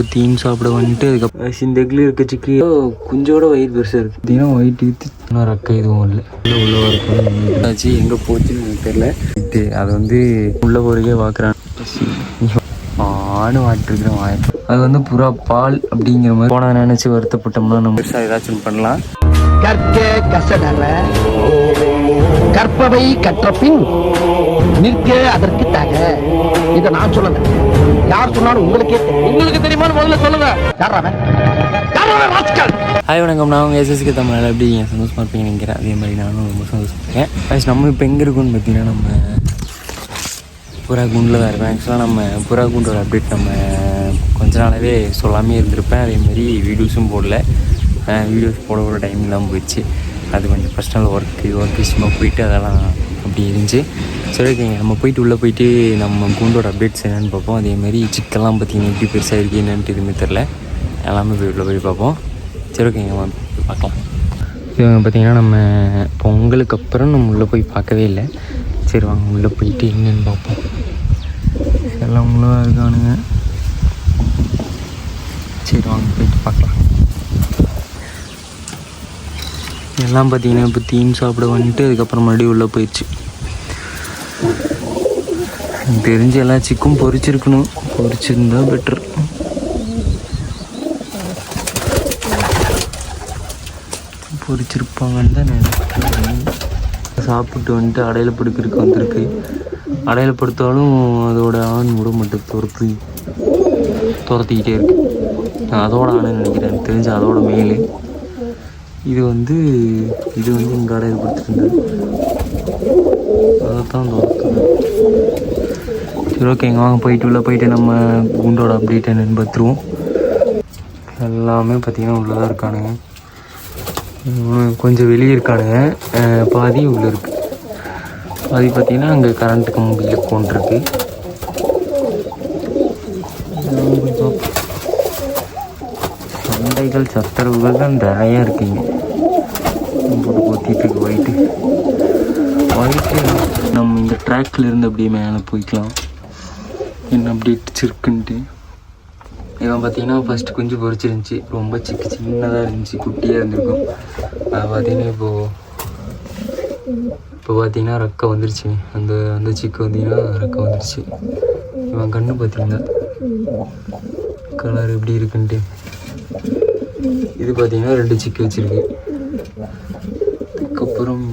இப்போ தீன் சாப்பிட வந்துட்டு அதுக்கப்புறம் இந்த எக்கில் இருக்க சிக்கி குஞ்சோட வயிறு பெருசாக இருக்குது பார்த்தீங்கன்னா ஒயிட் வித்து இன்னும் ரக்க எதுவும் இல்லை. உள்ள உள்ள இருக்கும் ஆச்சு எங்கே போச்சுன்னு எனக்கு தெரியல. இது அதை வந்து உள்ளே போறதே பார்க்குறான் ஆணும் வாட்டிருக்கிறேன் வாய் அது வந்து புறா பால் அப்படிங்கிற மாதிரி. போன நினச்சி வருத்தப்பட்டோம்னா நம்ம பெருசாக ஏதாச்சும் பண்ணலாம். கற்க கசடற. கற்பவை கற்ற பின் நிற்க அதற்கு தக. இதை நான் சொல்லலை. யார் சொன்னாலும் உங்களுக்கே தெரியும். உங்களுக்கு தெரியுமா முதல்ல சொல்லுங்க? ஹாய் வணக்கம். நான் உங்கள் எஸ்எஸ்கே தமிழ் எப்படி இருக்கீங்க? சந்தோஷமாக இருப்பீங்க நினைக்கிறேன். அதே மாதிரி நானும் ரொம்ப சந்தோஷமாக இருக்கேன் Guys, நம்ம இப்போ எங்கே இருக்கோம்னு பார்த்தீங்கன்னா நம்ம புறா குண்டில் தான் இருக்கோம் ஆக்சுவலாக நம்ம புறா குண்டோட அப்டேட் நம்ம கொஞ்ச நாளாகவே சொல்லாமே இருந்திருப்பேன். அதே மாதிரி வீடியோஸும் போடல. வீடியோஸ் போட ஒரு டைம் இல்லாமல் போயிடுச்சு. அது கொஞ்சம் பர்சனல் ஒர்க்கு ஒர்க் விஷயமா போயிட்டு அதெல்லாம் அப்படி இருந்துச்சு. சொல்லியிருக்கீங்க நம்ம போயிட்டு உள்ளே போயிட்டு நம்ம கூண்டோட அப்டேட்ஸ் என்னென்னு பார்ப்போம். அதே மாதிரி சிக்கெல்லாம் பார்த்தீங்கன்னா எப்படி பெருசாக இருக்குது என்னன்ட்டு எதுவுமே தெரில எல்லாமே போய் உள்ளே போய் பார்ப்போம். சரி ஓகேங்க பார்க்கலாம். இவங்க பார்த்திங்கன்னா நம்ம பொங்கலுக்கு அப்புறம் நம்ம உள்ளே போய் பார்க்கவே இல்லை. சரி வாங்க உள்ளே போயிட்டு என்னன்னு பார்ப்போம். எல்லாம் உள்ளே இருக்கானுங்க. சரி வாங்க போயிட்டு பார்க்கலாம். எல்லாம் பார்த்தீங்கன்னா இப்போ தீம் சாப்பிட வந்துட்டு அதுக்கப்புறம் மறுபடியும் உள்ளே போயிடுச்சு. தெரிஞ்ச எல்லா சிக்கும் பொறிச்சிருக்கணும். பொரிச்சிருந்தா பெட்டர் பொரிச்சிருப்பாங்கன்னு தான் நினைக்கிறேன். சாப்பிட்டு வந்துட்டு அடையில பிடிக்கிறதுக்கு வந்திருக்கு. அடையில படுத்தாலும் அதோட ஆண் விட மட்டும் துரத்து துரத்திக்கிட்டே இருக்கு. நான் அதோட ஆணுன்னு நினைக்கிறேன். எனக்கு தெரிஞ்ச அதோட மேலே. இது வந்து இது வந்து இங்கே அடையில படுத்துருந்தது. அதை தான் சரி ஓகேங்க வாங்க போயிட்டு உள்ள போயிட்டு நம்ம குண்டோட அப்டேட் என்னன்னு எல்லாமே பார்த்தீங்கன்னா உள்ளே தான் இருக்கானுங்க கொஞ்சம் வெளியே இருக்கானுங்க. பாதி உள்ளே இருக்கு. பாதி பார்த்தீங்கன்னா அங்கே கரண்ட் கம்பியில் கொண்டிருக்கு சண்டைகள் சத்தரவுகள் தான் நிறையா இருக்குங்க போட்டு போத்திட்டு இருக்கு ஒயிட்டு ஒயிட்டு பேக்கில் இருந்து அப்படியே மேலே போய்க்கலாம். என்ன அப்படி இருக்குன்ட்டு இவன் பார்த்தீங்கன்னா ஃபஸ்ட்டு குஞ்சு பொரிச்சிருந்துச்சி. ரொம்ப சிக்கு சின்னதாக இருந்துச்சு. குட்டியாக இருந்திருக்கும். அது பார்த்தீங்கன்னா இப்போது இப்போ பார்த்தீங்கன்னா ரெக்கை வந்துருச்சு. அந்த அந்த சிக்கு வந்தீங்கன்னா ரெக்கை வந்துருச்சு. இவன் கண்ணு பார்த்தீங்கன்னா கலர் எப்படி இருக்குன்ட்டு. இது பார்த்தீங்கன்னா ரெண்டு சிக்கு வச்சிருக்கு. அதுக்கப்புறம்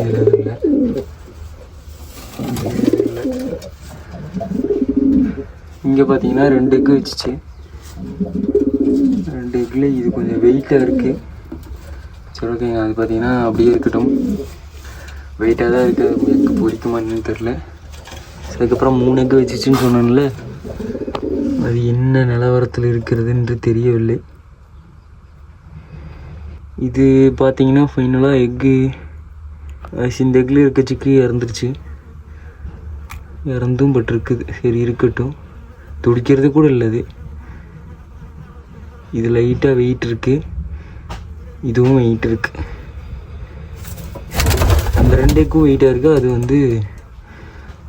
இதில் இல்லை. இங்கே பார்த்தீங்கன்னா ரெண்டு எக்கு வச்சுச்சு. ரெண்டு எக்கில் இது கொஞ்சம் வெயிட்டாக இருக்குது சரி ஓகேங்க அது பார்த்தீங்கன்னா அப்படியே இருக்கட்டும். வெயிட்டாக தான் இருக்குது எக்கு பொறிக்குமான்னு தெரில அதுக்கப்புறம் மூணு எக்கு வச்சுச்சுன்னு சொன்னேன்ல. அது என்ன நிலவரத்தில் இருக்கிறதுன்று தெரியவில்லை. இது பார்த்தீங்கன்னா ஃபைனலாக எக்கு இந்த எக்கில் இருக்க சிக்கி இறந்துருச்சு. இறந்தும் பட் இருக்குது சரி இருக்கட்டும். துடிக்கிறது கூட இல்லை இது இது லைட்டாக வெயிட் இருக்கு. இதுவும் வெயிட் இருக்கு. அந்த ரெண்டுக்கும் வெயிட்டாக இருக்குது அது வந்து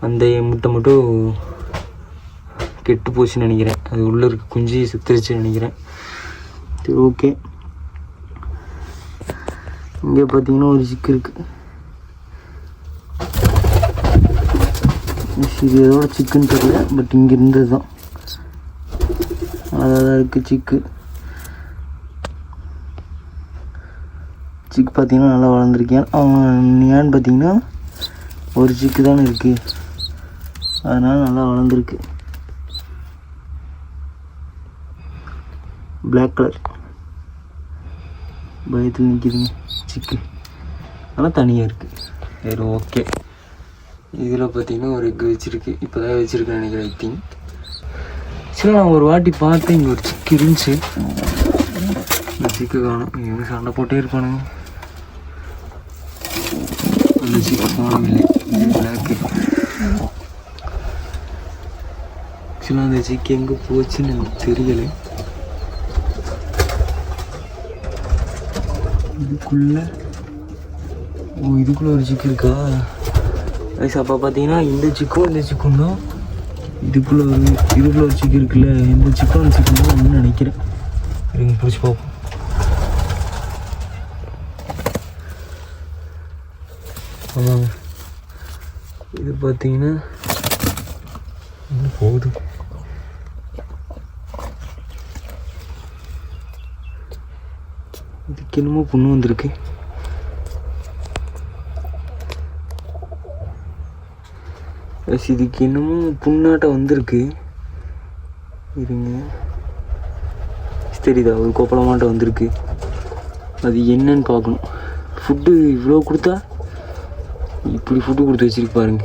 அந்த முட்டை மட்டும் கெட்டு போச்சுன்னு நினைக்கிறேன். அது உள்ளே இருக்க குஞ்சு செத்துருச்சுன்னு நினைக்கிறேன். சரி ஓகே இங்கே பார்த்தீங்கன்னா ஒரு சிக்கு இருக்குது இது எதோட சிக்குன்னு தெரியல பட் இங்கே இருந்தது தான் அதாக தான் இருக்குது சிக்கு சிக்கு பார்த்திங்கன்னா நல்லா வளர்ந்துருக்கேன் ஏன்னு பார்த்தீங்கன்னா ஒரு சிக்கு தானே இருக்குது அதனால் நல்லா வளர்ந்துருக்கு. பிளாக் கலர் பயத்தில் நிற்கிதுங்க சிக்கு ஆனால் தனியாக இருக்குது சரி ஓகே இதில் பார்த்தீங்கன்னா ஒரு எக் வச்சிருக்கு. இப்போ தான் வச்சுருக்கேன் நினைக்கிறேன் ஐ திங்க் சரி நான் ஒரு வாட்டி பார்த்தேன். இங்கே ஒரு சிக்கு இருந்துச்சு. இந்த சிக்கு காணும். இவங்க சண்டை போட்டே இருப்பானுங்க. அந்த சிக்கு காணவில்லை பிளாக்கு ஆக்சுவலாக அந்த சிக்கு எங்கே போச்சுன்னு எனக்கு தெரியலை. இதுக்குள்ள ஓ இதுக்குள்ள ஒரு சிக்கு இருக்கா? கைஸ் அப்போ பார்த்தீங்கன்னா இந்த சிக்கும் இந்த சிக்கும் தான். இதுக்குள்ளே ஒரு இதுக்குள்ளே ஒரு சிக்கு இருக்குல்ல இந்த சிக்கன் சிக்கன் தான் நினைக்கிறேன். இருங்க பிடிச்சி பார்ப்போம். ஆமாங்க. இது பார்த்தீங்கன்னா இன்னும் போகுது? இதுக்கு என்னமோ பொண்ணு வந்திருக்கு. ப்ளஸ் இதுக்கு என்னமோ புண்ணாட்டம் வந்திருக்கு. இருங்க. தெரியுதா? ஒரு கோப்பலமாட்டம் வந்திருக்கு. அது என்னன்னு பார்க்கணும். ஃபுட்டு இவ்வளோ கொடுத்தா? இப்படி ஃபுட்டு கொடுத்து வச்சிருக்கு பாருங்க.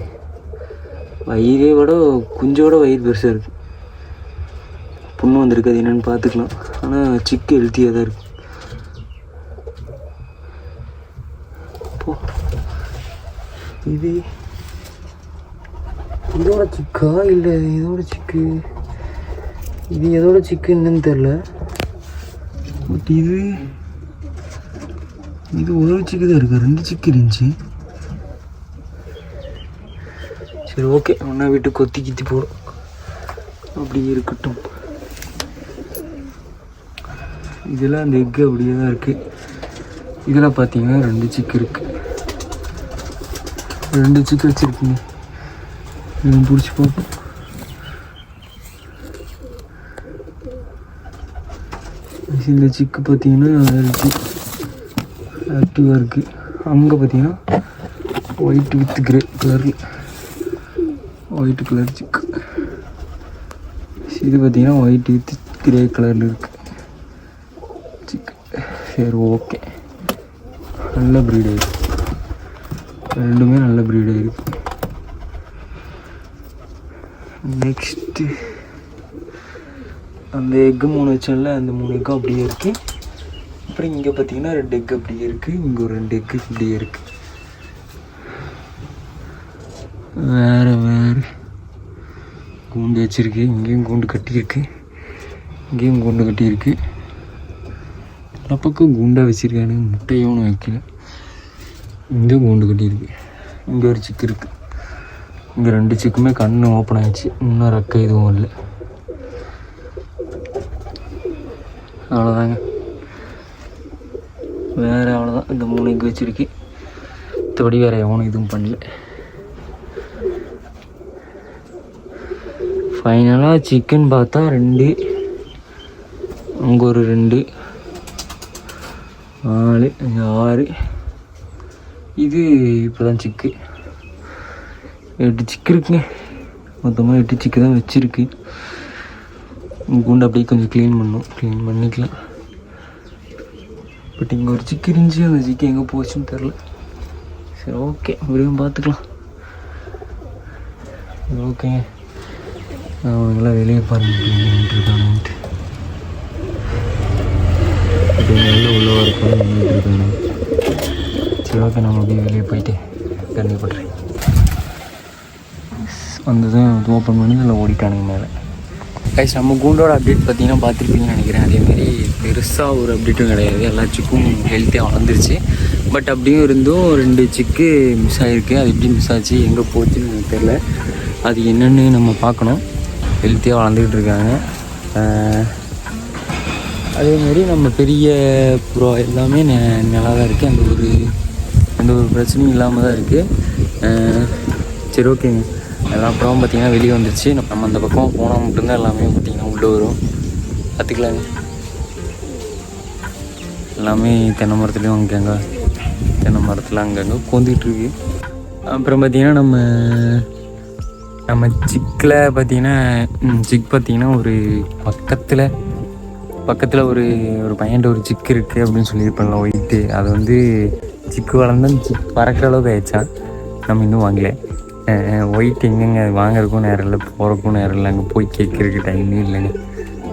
வயிறே விட குஞ்சோட வயிறு பெருசாக இருக்குது புண்ணு வந்திருக்கு அது என்னென்னு பார்த்துக்கலாம். ஆனால் சிக்கு ஹெல்த்தியாக தான் இருக்கு. இது இதோட சிக்கா இல்லை? இதோட சிக்கு. இது எதோட சிக்கு என்னன்னு தெரில பட் இது இது ஒரு சிக்கு தான் இருக்கு. ரெண்டு சிக்கு இருந்துச்சு. சரி ஓகே. ஒன்றா விட்டு கொத்தி கித்தி போடும். அப்படி இருக்கட்டும். இதெல்லாம் அந்த எக்கு அப்படியே தான் இருக்குது இதில் பார்த்தீங்கன்னா ரெண்டு சிக்கு இருக்குது ரெண்டு சிக்கு வச்சுருக்குங்க. பிடிச்சி பார்ப்போம் இந்த சிக்கு பார்த்தீங்கன்னா ஆக்டிவாக இருக்குது அங்கே பார்த்தீங்கன்னா ஒயிட் வித் கிரே கலரில் ஒயிட் கலர் சிக்கு இது பார்த்தீங்கன்னா ஒயிட் வித் கிரே கலரில் இருக்குது சிக்கு சரி ஓகே நல்ல ப்ரீட் இருக்குது ரெண்டுமே நல்ல ப்ரீடாக இருக்குது நெக்ஸ்ட்டு அந்த எக்கு மூணு வச்சோம்ல அந்த மூணு எக்கும் அப்படியே இருக்குது அப்புறம் இங்கே பார்த்தீங்கன்னா ரெண்டு எக்கு அப்படியே இருக்குது இங்கே ஒரு ரெண்டு எக்கு இப்படியே இருக்குது வேற வேற. கூண்டு வச்சுருக்கு. இங்கேயும் கூண்டு கட்டியிருக்கு இங்கேயும் கூண்டு கட்டியிருக்கு எல்லா பக்கம் கூண்டாக வச்சுருக்கானு முட்டையும் ஒன்றும் வைக்கல. இங்கே கூண்டு கட்டியிருக்கு இங்கே ஒரு சிக்கு இருக்குது இங்கே ரெண்டு சிக்குமே கண் ஓப்பன் ஆயிடுச்சு. இன்னும் ரெக்க எதுவும் இல்லை. அவ்வளோதாங்க வேறு அவ்வளோதான் இந்த மூணு இங்கே வச்சுருக்கு. மற்றபடி வேறு எவனும் எதுவும் பண்ணல. ஃபைனலாக சிக்கன் பார்த்தா ரெண்டு. அங்கே ஒரு ரெண்டு. நாலு அஞ்சு ஆறு. இது இப்போ தான் சிக்கு எட்டு சிக்கு இருக்குங்க. மொத்தமாக எட்டு சிக்கு தான் வச்சுருக்கு. கூண்டு அப்படியே கொஞ்சம் க்ளீன் பண்ணும். க்ளீன் பண்ணிக்கலாம். பட் இங்கே ஒரு சிக்கு இருந்துச்சு. அந்த சிக்கு எங்கே போச்சுன்னு தெரில சரி ஓகே அப்படியும் பார்த்துக்கலாம். ஓகேங்க அவங்களாம் வெளியே பாருங்க. இருக்கானுன்ட்டு இப்போ நல்ல உள்ள சரி ஓகே நம்ம அப்படியே வெளியே போயிட்டு கண்டிப்பாக பண்ணுறேன் வந்ததும் ஓப்பன் பண்ணி இதில் ஓடிட்டானுங்க மேலே. கைஸ் நம்ம கூண்டோட அப்டேட் பார்த்தீங்கன்னா பார்த்துருப்பீங்கன்னு நினைக்கிறேன். அதேமாரி பெருசாக ஒரு அப்டேட்டும் கிடையாது. எல்லா சிக்கும் ஹெல்த்தியாக வளர்ந்துருச்சு. பட் அப்படியும் இருந்தும் ரெண்டு சிக்கு மிஸ் ஆகிருக்கு அது எப்படி மிஸ் ஆச்சு எங்கே போச்சுன்னு எனக்கு தெரில அது என்னென்னு நம்ம பார்க்கணும். ஹெல்த்தியாக வளர்ந்துக்கிட்டு இருக்காங்க. அதேமாரி நம்ம பெரிய ப்ரோ எல்லாமே நெ- நல்லா தான் இருக்குது அந்த ஒரு எந்த ஒரு பிரச்சனையும் இல்லாமல் தான் இருக்குது சரி ஓகேங்க எல்லா படமும் பார்த்தீங்கன்னா வெளியே வந்துருச்சு. நம்ம அந்த பக்கம் போனால் மட்டும்தான் எல்லாமே பார்த்தீங்கன்னா உள்ளே வரும். பார்த்துக்கலாங்க. எல்லாமே தென்னை மரத்துலேயும் அங்கங்கே தென்னை மரத்தில் அங்கங்கே கொந்துக்கிட்டு அப்புறம் பார்த்தீங்கன்னா நம்ம நம்ம சிக்கில் பார்த்தீங்கன்னா ஜிக் சிக் பார்த்தீங்கன்னா ஒரு பக்கத்தில் பக்கத்தில் ஒரு ஒரு பையன்ட்ட ஒரு சிக்கு இருக்குது அப்படின்னு சொல்லியிருப்பேன்ல ஒயிட்டு. அது வந்து சிக்கு வளர்ந்தா சிக் பறக்கிற அளவுக்கு ஆயிடுச்சான் நம்ம இன்னும் வாங்கலை. ஒயிட் எங்கெங்க வாங்குறதுக்கும் நேரம் இல்லை போகிறக்கும் நேரம் இல்லை அங்கே போய் கேட்கறதுக்கு டைமே இல்லைங்க.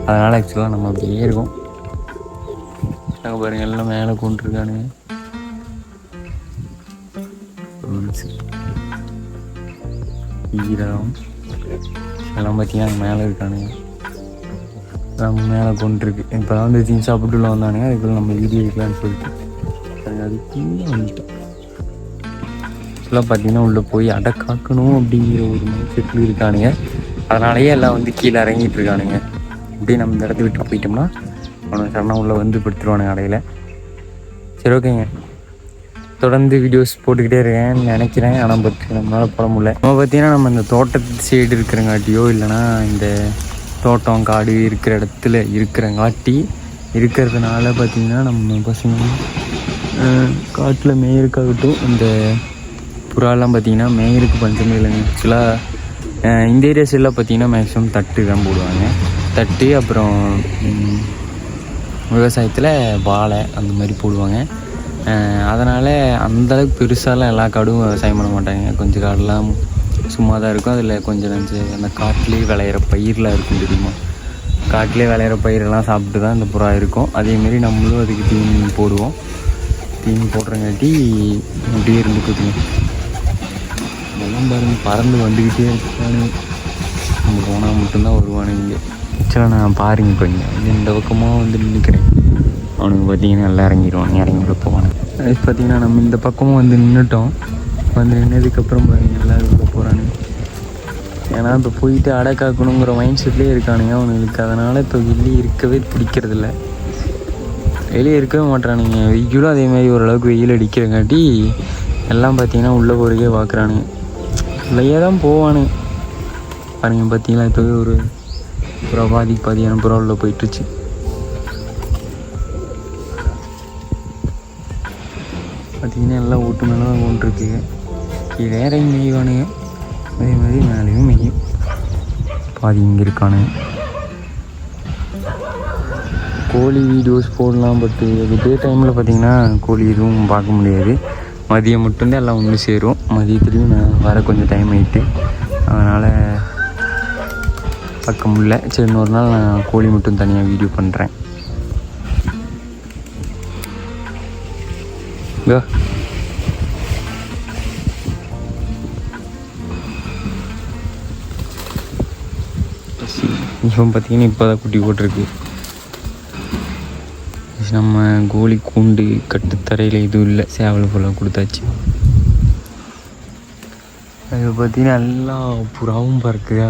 அதனால் ஆக்சுவலாக நம்ம அப்படியே இருக்கோம். அங்கே பாருங்கள் எல்லாம் மேலே கொண்டுருக்கானுங்க. ஈரம். எல்லாம் பார்த்தீங்கன்னா மேலே இருக்கானுங்க. நம்ம மேலே கொண்டிருக்கு. இப்போ தான் வந்து ஜீன்ஸ் சாப்பிட்டுள்ள வந்தானுங்க. அதுக்குள்ள நம்ம வீடியோ எடுக்கலாம்னு சொல்லிட்டு. அது அதுக்குள்ளே வந்துட்டோம். ஃபுல்லாக பார்த்தீங்கன்னா உள்ளே போய் அடை காக்கணும் அப்படிங்கிற ஒரு மைண்ட் செட்டில் இருக்கானுங்க. அதனாலேயே எல்லாம் வந்து கீழே இறங்கிட்டு இருக்கானுங்க. அப்படியே நம்ம இந்த இடத்த விட்டு போயிட்டோம்னா அவனை சரணம் உள்ளே வந்து படுத்துருவானுங்க கடையில் சரி ஓகேங்க. தொடர்ந்து வீடியோஸ் போட்டுக்கிட்டே இருக்கேன்னு நினைக்கிறேன். ஆனால் பட் நம்மளால் போட முடியல. நம்ம பார்த்தீங்கன்னா நம்ம இந்த தோட்டத்து சைடு இருக்கிறங்காட்டியோ இல்லைன்னா இந்த தோட்டம் காடு இருக்கிற இடத்துல இருக்கிறங்காட்டி இருக்கிறதுனால பார்த்திங்கன்னா நம்ம பசங்க காட்டில் மேயருக்காகட்டும் இந்த புறாலாம் பார்த்தீங்கன்னா மேயருக்கு பஞ்சமே இல்லைங்க. ஆக்சுவலாக இந்த ஏரியா சைடெலாம் பார்த்தீங்கன்னா மேக்ஸிமம் தட்டு தான் போடுவாங்க. தட்டு அப்புறம் விவசாயத்தில் வாழை அந்த மாதிரி போடுவாங்க. அதனால் அந்தளவுக்கு பெருசாலாம் எல்லா காடும் விவசாயம் பண்ண மாட்டாங்க. கொஞ்சம் காடெல்லாம் சும்மா தான் இருக்கும். அதில் கொஞ்சம் கொஞ்சம் அந்த காட்டிலே விளையிற பயிரெலாம் இருக்கும் தெரியுமா? காட்டிலே விளையிற பயிரெல்லாம் சாப்பிட்டு தான் இந்த புறா இருக்கும். அதேமாரி நம்மளும் அதுக்கு தீனி போடுவோம். தீனி போடுறங்காட்டி அப்படியே இருந்துக்குதுங்க. இதெல்லாம் பாருங்க பறந்து வந்துக்கிட்டே இருக்கானுங்க நம்ம போனால் மட்டும்தான் வருவானுங்க ஆக்சுவலாக நான் பாருங்க இப்போ இந்த பக்கமாக வந்து நின்றுக்கிறேன் அவனுக்கு பார்த்தீங்கன்னா எல்லாம் இறங்கிடுவானுங்க இறங்கிட்டு போவானுங்க. அது பார்த்தீங்கன்னா நம்ம இந்த பக்கமும் வந்து நின்றுட்டோம் வந்து நின்னதுக்கப்புறம் பாருங்க எல்லோரும் உள்ள போகிறானுங்க ஏன்னா இப்போ போயிட்டு அடை காக்கணுங்கிற மைண்ட் செட்லேயே இருக்கானுங்க அவனுங்களுக்கு. அதனால் இப்போ வெளியே இருக்கவே பிடிக்கிறதில்ல. வெளியே இருக்கவே மாட்றானுங்க. வெயிலும் அதே மாதிரி ஓரளவுக்கு வெயில் அடிக்கிறங்காட்டி எல்லாம் பார்த்தீங்கன்னா உள்ளே போகிறதுக்கே பார்க்குறானுங்க உள்ளேயே தான் போவானுங்க பாருங்க பார்த்தீங்களா இப்போவே ஒரு புறா பாதி பாதியான புறா உள்ள போயிட்டுருச்சு. பார்த்தீங்கன்னா எல்லாம் ஓட்டு மேலே தான் கொண்டுருக்கு வேற இறங்கி மெய்வானுங்க. அதே மாதிரி மேலேயும் மெய்யும் பாதி இங்கே இருக்கானுங்க கோழி வீடியோஸ் போடலாம் பட்டு அது டே டைமில் பார்த்தீங்கன்னா கோழி எதுவும் பார்க்க முடியாது. மதியம் மட்டும்தான் எல்லாம் ஒன்று சேரும். மதியத்துலேயும் நான் வர கொஞ்சம் டைம் ஆகிட்டு அதனால் பார்க்க முடியல. சரி இன்னொரு நாள் நான் கோழி மட்டும் தனியாக வீடியோ பண்ணுறேன் இதோ. பார்த்தீங்கன்னா இப்போ தான் குட்டி போட்டிருக்கு. நம்ம கோழி கூண்டு கட்டுத்தரையில் எதுவும் இல்லை. சேவல் ஃபுல்லாக கொடுத்தாச்சு. அது பார்த்தீங்கன்னா எல்லா புறாவும் பறக்குதா?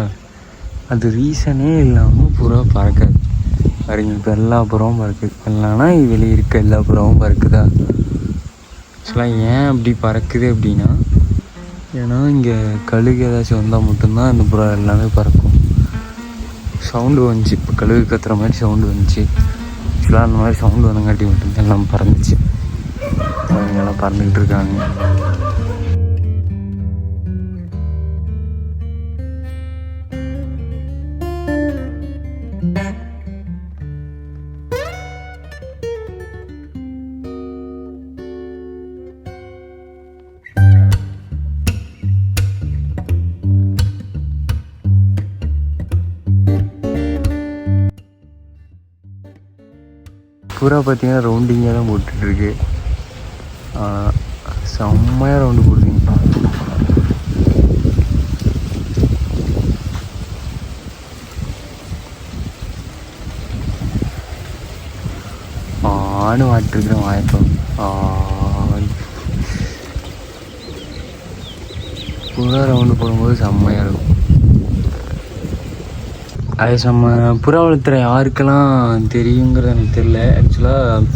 அது ரீசனே இல்லாமல் புறா பறக்காது. பாருங்க இப்போ எல்லா புறாவும் பறக்குது. எல்லாம்னா வெளியே இருக்க எல்லா புறாவும் பறக்குதா? ஆக்சுவலாக ஏன் அப்படி பறக்குது அப்படின்னா ஏன்னா இங்கே கழுகு ஏதாச்சும் வந்தால் மட்டும்தான் இந்த புறா எல்லாமே பறக்கும். சவுண்டு வந்துச்சு. இப்போ கழுகு கத்துற மாதிரி சவுண்டு வந்துச்சு. ஆக்சுவலாக அந்த மாதிரி சவுண்டு வந்தங்காட்டி மட்டும்தான் எல்லாம் பறந்துச்சு. அவங்க எல்லாம் பறந்துக்கிட்டு இருக்காங்க. புறா பார்த்தீங்கன்னா ரவுண்டிங்காக தான் போட்டுட்ருக்கு செம்மையாக ரவுண்டு போடுறீங்க. ஆணு வாட்டிருக்கிறேன் வாய்ப்போம் புறா ரவுண்டு போடும்போது செம்மையாக இருக்கும். அது நம்ம புறா வளர்த்துற யாருக்கெல்லாம் தெரியுங்கிறது எனக்கு தெரில ஆக்சுவலாக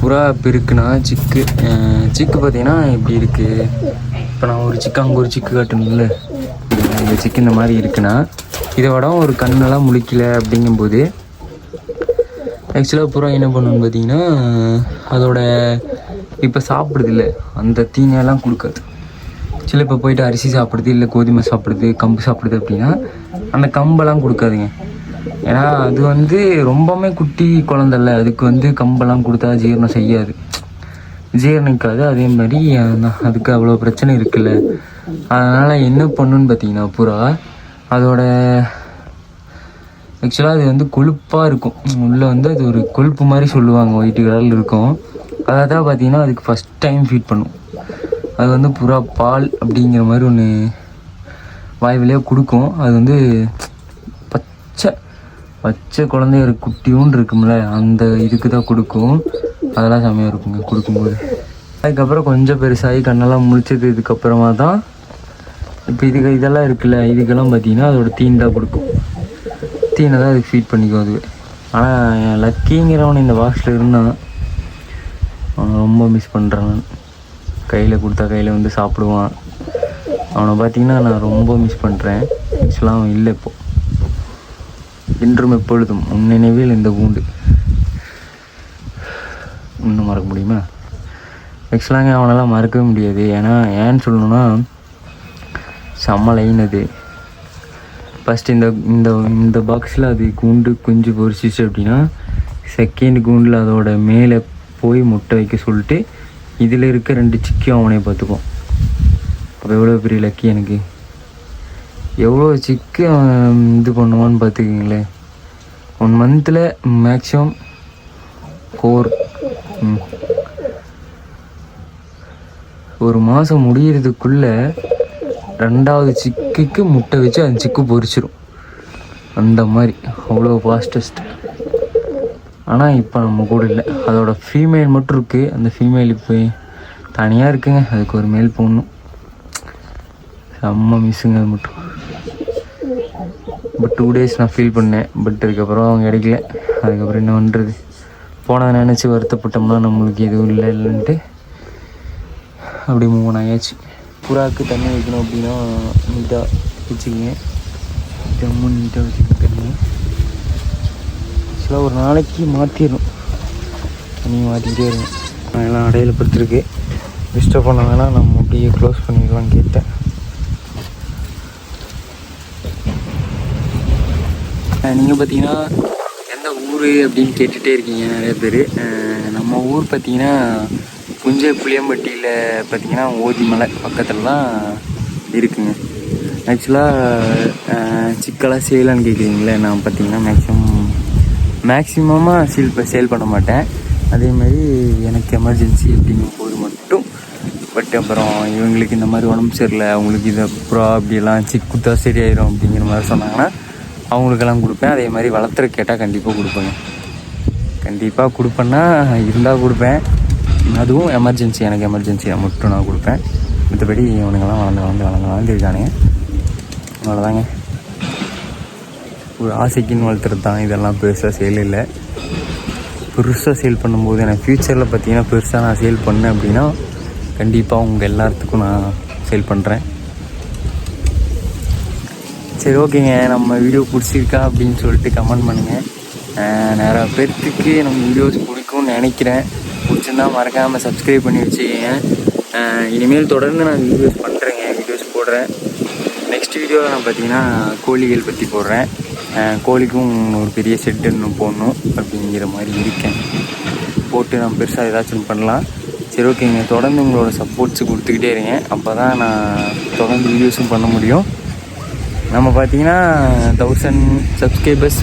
புறா பெருக்குனா சிக்கு. சிக்கு பார்த்தீங்கன்னா இப்படி இருக்குது இப்போ நான் ஒரு சிக்கு அங்கே ஒரு சிக்கு காட்டணும்ல. இந்த சிக்கு இந்த மாதிரி இருக்குன்னா இதை விட ஒரு கண்ணெல்லாம் முழிக்கல அப்படிங்கும்போது ஆக்சுவலாக புறா என்ன பண்ணுன்னு பார்த்தீங்கன்னா அதோட இப்போ சாப்பிடுதில்ல அந்த தீனையெல்லாம் கொடுக்காது. சில இப்போ போயிட்டு அரிசி சாப்பிடுது இல்லை கோதுமை சாப்பிடுது கம்பு சாப்பிடுது அப்படின்னா அந்த கம்பெல்லாம் கொடுக்காதுங்க. ஏன்னா அது வந்து ரொம்பவுமே குட்டி குழந்தல்ல அதுக்கு வந்து கம்பெல்லாம் கொடுத்தா ஜீரணம் செய்யாது. ஜீரணிக்காது அதே மாதிரி அதுக்கு அவ்வளோ பிரச்சனை இருக்குல்ல. அதனால் என்ன பண்ணுன்னு பார்த்தீங்கன்னா புறா அதோட ஆக்சுவலாக அது வந்து கொழுப்பாக இருக்கும். உள்ளே வந்து அது ஒரு கொழுப்பு மாதிரி சொல்லுவாங்க ஒயிட்டு கலரில் இருக்கும். அதை தான் பார்த்தீங்கன்னா அதுக்கு ஃபஸ்ட் டைம் ஃபீட் பண்ணும். அது வந்து புறா பால் அப்படிங்கிற மாதிரி ஒன்று வாய் வழியாக கொடுக்கும். அது வந்து பச்சை பச்சை குழந்தைய குட்டியும் இருக்கும்ல அந்த இதுக்கு தான் கொடுக்கும். அதெல்லாம் செம்மையாக இருக்குங்க கொடுக்கும்போது. அதுக்கப்புறம் கொஞ்சம் பெருசாகி கண்ணெல்லாம் முழிச்சது இதுக்கப்புறமா தான் இப்போ இதுக்கு இதெல்லாம் இருக்குல்ல இதுக்கெல்லாம் பார்த்தீங்கன்னா அதோட தீன் தான் கொடுக்கும். தீனை தான் அதுக்கு ஃபீட் பண்ணிக்கும் அது ஆனால் லக்கிங்கிறவன் இந்த பாக்ஸில் இருந்தான். ரொம்ப மிஸ் பண்ணுறேன் நான் கையில் கொடுத்தா கையில் வந்து சாப்பிடுவான். அவனை பார்த்தீங்கன்னா நான் ரொம்ப மிஸ் பண்ணுறேன் ஆக்சுவலாக அவன் இல்லை இப்போ. இன்றும் எப்பொழுதும் உன் நினைவில் இந்த கூண்டு. இன்னும் மறக்க முடியுமா? ஆக்சுவலாங்க அவனெல்லாம் மறக்கவே முடியாது. ஏன்னா ஏன்னு சொல்லணும்னா செம்ம லைன் அது. ஃபஸ்ட் இந்த இந்த இந்த பாக்ஸில் அது கூண்டு குஞ்சு பொரிச்சிச்சு அப்படின்னா செகண்ட் கூண்டில் அதோட மேலே போய் முட்டை வைக்க சொல்லிட்டு இதில் இருக்க ரெண்டு சிக்கியும் அவனே பார்த்துக்குவான். அப்போ எவ்வளோ பெரிய லக்கி எனக்கு. எவ்வளோ சிக்கு அவன் இது பண்ணுவான்னு பார்த்துக்கிங்களேன் ஒன் மந்தில் மேக்ஸிமம் ஃபோர் ஒரு மாதம் முடிகிறதுக்குள்ளே ரெண்டாவது சிக்குக்கு முட்டை வச்சு அந்த சிக்கு பொறிச்சிடும் அந்த மாதிரி. அவ்வளோ ஃபாஸ்டஸ்ட் ஆனால் இப்போ நம்ம கூட இல்லை. அதோட ஃபீமேல் மட்டும் இருக்குது அந்த ஃபீமேல் இப்போ தனியாக இருக்குங்க. அதுக்கு ஒரு மேல் போடணும் செம்ம மிஸ்ஸுங்க அது மட்டும். பட் டூ டேஸ் நான் ஃபீல் பண்ணேன். பட் அதுக்கப்புறம் அவங்க கிடைக்கல. அதுக்கப்புறம் என்ன பண்ணுறது போனதை நினச்சி வருத்தப்பட்டோம்னா நம்மளுக்கு எதுவும் இல்லை இல்லைன்ட்டு அப்படி மூவ் ஆயாச்சு. புறாவுக்கு தண்ணி வைக்கணும் அப்படின்னா நீட்டாக வச்சுக்கங்க. ஜம்மு நீட்டாக வச்சுக்கிட்டு ஆக்சுவலாக ஒரு நாளைக்கு மாற்றிடணும் தண்ணி மாற்றிக்கிட்டே இருங்க நான் எல்லாம் அடையில் படுத்துருக்கு டிஸ்டர்ப் பண்ண வேணாம். நம்ம அப்படியே க்ளோஸ் பண்ணிக்கலாம் கேட்டேன். நீங்கள் பார்த்தீங்கன்னா எந்த ஊர் அப்படின்னு கேட்டுகிட்டே இருக்கீங்க நிறைய பேர். நம்ம ஊர் பார்த்தீங்கன்னா புஞ்சை புளியம்பட்டியில் பார்த்தீங்கன்னா ஓதிமலை பக்கத்தில் தான் இருக்குங்க. ஆக்சுவலாக சிக்கலாக செய்யலான்னு கேட்குறீங்களே நான் பார்த்தீங்கன்னா மேக்ஸிமம் மேக்ஸிமமாக சீல் சேல் பண்ண மாட்டேன். அதேமாரி எனக்கு எமர்ஜென்சி அப்படிங்கும் போது மட்டும். பட் அப்புறம் இவங்களுக்கு இந்த மாதிரி உடம்பு சரியில்லை அவங்களுக்கு இதை அப்புறம் அப்படியெல்லாம் சிக்குத்தா சரியாயிரும் அப்படிங்கிற மாதிரி சொன்னாங்கன்னா அவங்களுக்கெல்லாம் கொடுப்பேன். அதே மாதிரி வளர்த்துற கேட்டால் கண்டிப்பாக கொடுப்பேங்க. கண்டிப்பாக கொடுப்பேன்னா இருந்தால் கொடுப்பேன். அதுவும் எமர்ஜென்சி எனக்கு எமர்ஜென்சியாக மட்டும் நான் கொடுப்பேன். மற்றபடி இவனுங்கெல்லாம் வளர்ந்து வளர்ந்து வளர்ந்து வளர்ந்துருக்கானுங்க அவ்வளோதாங்க ஒரு ஆசைக்குன்னு வளர்த்துறது தான். இதெல்லாம் பெருசாக சேல் இல்லை. பெருசாக சேல் பண்ணும்போது எனக்கு ஃப்யூச்சரில் பார்த்தீங்கன்னா பெருசாக நான் சேல் பண்ணேன் அப்படின்னா கண்டிப்பாக உங்கள் எல்லாத்துக்கும் நான் சேல் பண்ணுறேன் சரி ஓகேங்க. நம்ம வீடியோ பிடிச்சிருக்கா அப்படின்னு சொல்லிட்டு கமெண்ட் பண்ணுங்கள் நிறையா பேர்த்துக்கு நம்ம வீடியோஸ் பிடிக்கும்னு நினைக்கிறேன். பிடிச்சிருந்தா மறக்காமல் சப்ஸ்கிரைப் பண்ணி வச்சுக்கோங்க. இனிமேல் தொடர்ந்து நான் வீடியோஸ் பண்ணுறேங்க வீடியோஸ் போடுறேன். நெக்ஸ்ட் வீடியோவில் நான் பார்த்தீங்கன்னா கோழிகள் பற்றி போடுறேன். கோழிக்கும் ஒரு பெரிய செட்டு இன்னும் போடணும். அப்படிங்கிற மாதிரி இருக்கேன். போட்டு நான் பெருசாக ஏதாச்சும் பண்ணலாம். சரி ஓகேங்க தொடர்ந்து உங்களோட சப்போர்ட்ஸ் கொடுத்துக்கிட்டே இருங்க அப்போ தான் நான் தொடர்ந்து வீடியோஸும் பண்ண முடியும். நம்ம பார்த்தீங்கன்னா தௌசண்ட் சப்ஸ்கிரைபர்ஸ்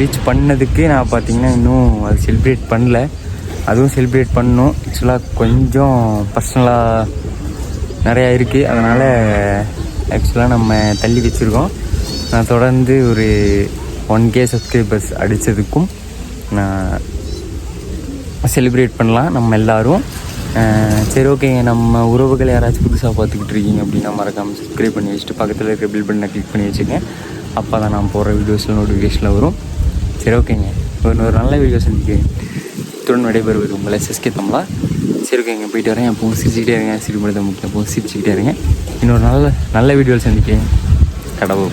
ரீச் பண்ணதுக்கு நான் பார்த்தீங்கன்னா இன்னும் அது செலிப்ரேட் பண்ணல. அதுவும் செலிப்ரேட் பண்ணணும். ஆக்சுவலாக கொஞ்சம் பர்சனலாக நிறையா இருக்குது அதனால் ஆக்சுவலாக நம்ம தள்ளி வச்சுருக்கோம். நான் தொடர்ந்து ஒரு ஒன் கே சப்ஸ்கிரைபர்ஸ் அடித்ததுக்கும் நான் செலிப்ரேட் பண்ணலாம் நம்ம எல்லாரும். சரி ஓகேங்க நம்ம உறவுகள் யாராச்சும் புதுசாக பார்த்துக்கிட்டு இருக்கீங்க அப்படின்னா மறக்காமல் சப்ஸ்கிரைப் பண்ணி வச்சுட்டு பக்கத்தில் இருக்க பில் பண்ணை கிளிக் பண்ணி வச்சுக்கங்க அப்போ தான் நான் போகிற வீடியோஸில் நோட்டிஃபிகேஷனில் வரும். சரி ஓகேங்க இன்னொரு நல்ல வீடியோ சந்திக்கிறேன் இத்துடன் நடைபெறுவது உங்களை எஸ்எஸ்கே தமிழா சரி ஓகேங்க போயிட்டு வரேன். எப்பவும் சிரிச்சுக்கிட்டே இருங்க. சிரிப்படுத்த முக்கியம். எப்பவும் சிரிச்சுக்கிட்டே இருங்க. இன்னொரு நல்ல நல்ல வீடியோவில் சந்திக்கிறேன். கடவுள்